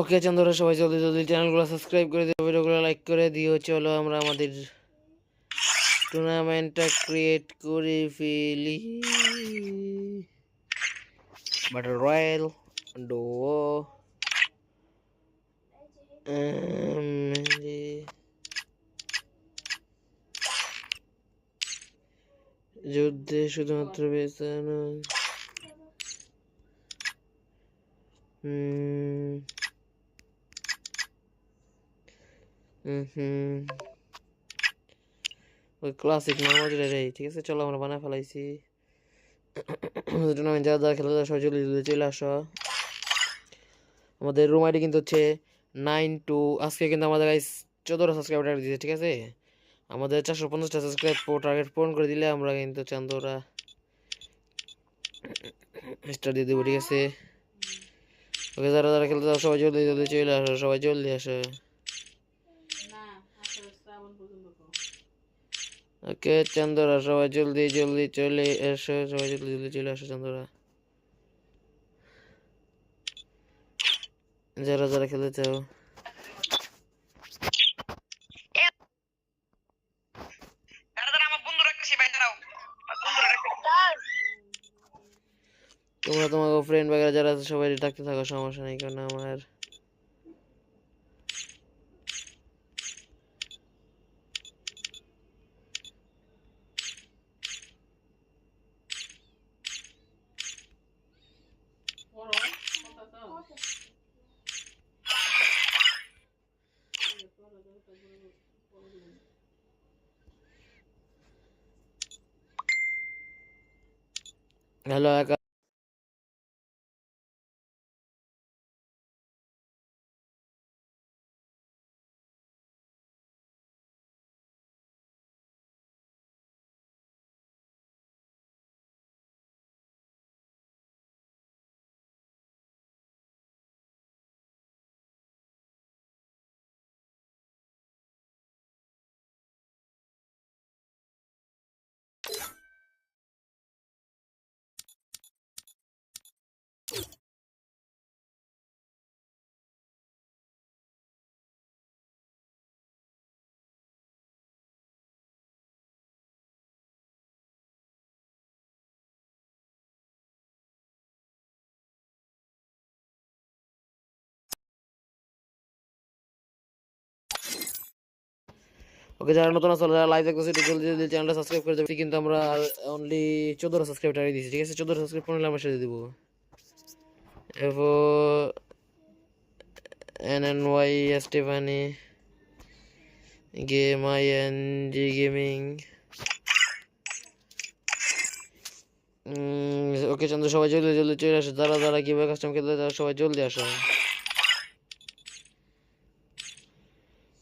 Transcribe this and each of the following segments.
ওকে চন্দ্ররা সবাই, জলদি জলদি চ্যানেলগুলো সাবস্ক্রাইব করে দিও, ভিডিওগুলো লাইক করে দিও। চলো আমরা আমাদের টুর্নামেন্টটা ক্রিয়েট করে ফেলি। বাটার রয়্যাল ডো যুদ্ধে শুধুমাত্র হুম। ওই ক্লাসিক নাম ওটা রে ঠিক আছে? চলো আমরা বানায় ফেলাইছি। টুর্নামেন্ট যারা যারা খেলে জলদি জলদি চলে আসো। আমাদের রুম আইডি কিন্তু হচ্ছে নাইন টু, আজকে কিন্তু আমাদের গাইস চোদ্দোটা সাবস্ক্রাইব টার্গেট দিয়েছে, ঠিক আছে? আমাদের চারশো পঞ্চাশটা সাবস্ক্রাইব টার্গেট পূরণ করে দিলে আমরা কিন্তু চান্দোরা স্টার দিয়ে দেবো, ঠিক আছে? ওকে, যারা যারা খেলতে যাও সবাই জলদি জলদি চলে আসো, সবাই জলদি আসো। ওকে চন্দরা সবাই জলদি জলদি চলে এসো সবাই জলদি জলদি চলে আসো চন্দরা যারা যারা খেলতে চাও। তোমরা তোমার ফ্রেন্ড বাগেরা যারা আছে, সবাই ডাকতে থাকো, সমস্যা নেই কারণ আমার হ্যালো ওকে, যারা নতুন আসলে যারা লাইভ দেখতেছে, একটু জলদি জলদি চ্যানেলটা সাবস্ক্রাইব করে দেবে। কিন্তু আমরা অনলি চোদ্দোটা সাবস্ক্রাইব টাকা দিয়েছি, ঠিক আছে? চোদ্দোটা সাবস্ক্রাইব করলে আমরা সেরে দেবো। F O N N Y, Stephanie, game, I N G, gaming. Okay, Chandra, সবাই জলদি জলদি চলে আসে। যারা যারা কীভাবে কাস্টম খেলতে তারা সবাই জলদি আসো।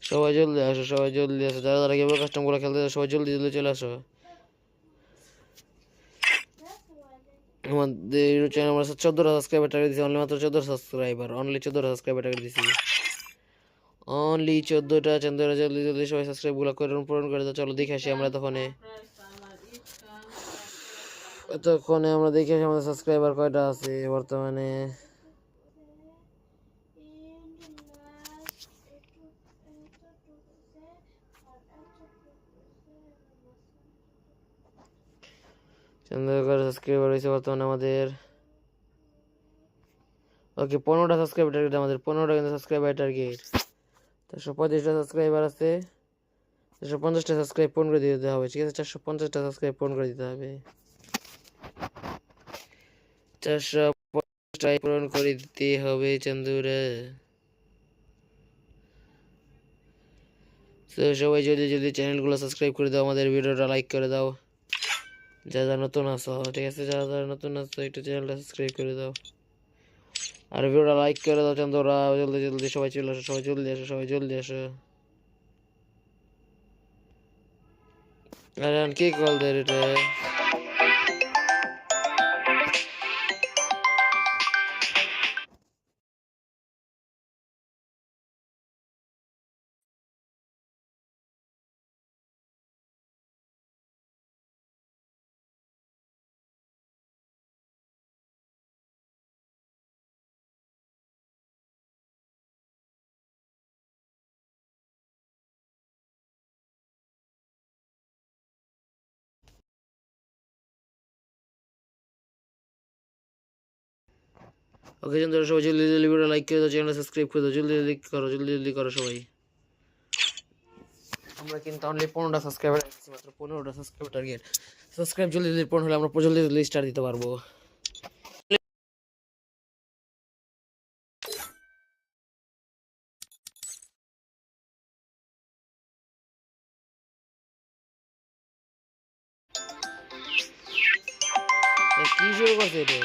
সবাই জলদি আসো, সবাই জলদি আসো। যারা যারা গেম কাস্টমগুলো খেলতে সবাই জলদি জলদি চলে আসো। আমাদের চ্যানেল আমরা চোদ্দোটা সাবস্ক্রাইবার টাকা দিয়েছি অনলি মাত্র চোদ্দোটা সাবস্ক্রাইবার অনলি চোদ্দোটা সাবস্ক্রাইবার টাকা দিয়েছি। অনলি চোদ্দোটা চন্দ্ররা জলদি জলদি সবাই সাবস্ক্রাইবগুলো করে পূরণ করে দাও। চলো দেখে আসি আমরা তখনে। তখন আমরা দেখে আসি আমাদের সাবস্ক্রাইবার কয়টা আছে বর্তমানে। সাবস্ক্রাইবার হয়েছে বর্তমানে আমাদের ওকে পনেরোটা টার্গেট আমাদের, পনেরোটা কিন্তু টার্গেট চারশো পঁয়ত্রিশটা সাবস্ক্রাইবার আছে, চারশো পঞ্চাশটা সাবস্ক্রাইব পূরণ করে দিতে হবে, ঠিক আছে? চারশো পঞ্চাশটা সাবস্ক্রাইব করে দিতে হবে। চারশো পূরণ করে দিতে হবে চন্দুরা তো সবাই যদি যদি চ্যানেলগুলো সাবস্ক্রাইব করে দাও, আমাদের ভিডিওটা লাইক করে দাও। যারা নতুন আসো ঠিক আছে? যারা যারা নতুন আসো একটু চ্যানেলটা সাবস্ক্রাইব করে দাও। আর ভিডিওটা লাইক করে দাও চান্দরা জলদি জলদি সবাই চলে আসো, সবাই জলদি আসো, সবাই জলদি আসো। আরে কি কল দেয় এটা ওকে চন্দ্র সবাই, জলদি জলদি ভিডিও লাইক করে দাও চ্যানেল সাবস্ক্রাইব করে দাও, জলদি জলদি করো, জলদি জলদি করো সবাই। আমরা কিন্তু অনলি পনেরোটা সাবস্ক্রাইবার রেখেছি মাত্র পনেরোটা সাবস্ক্রাইবার টার্গেট সাবস্ক্রাইব জলদি জলদি পনেরো হলে আমরা জলদি জলদি স্টার দিতে পারব। কি শুরু করছে এটা?